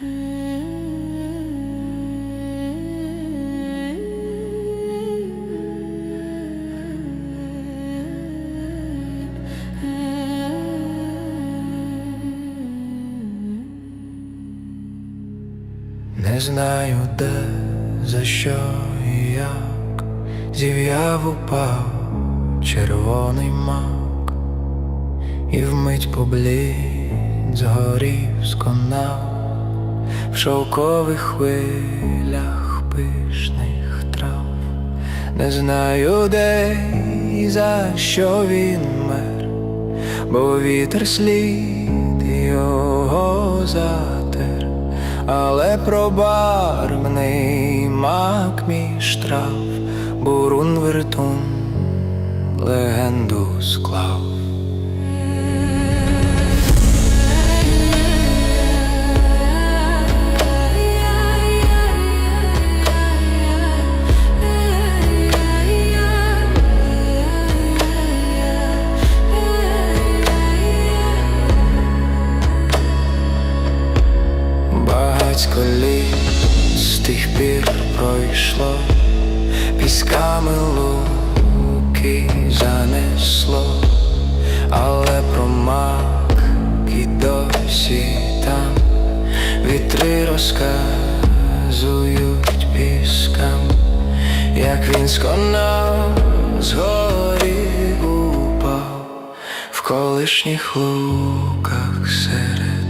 Не знаю де, за що і як. Зів'яв упав червоний мак, і вмить поблідь згорів сконав в шовкових хвилях пишних трав. Не знаю де і за що він мер, бо вітер слід його затер, але пробарвний мак між трав, бурун вертун легенду склав. Багацько літ з тих пір пройшло, пісками луки занесло, але промак і досі там вітри розказують піскам, як він сконав згорі упав. В колишніх луках серед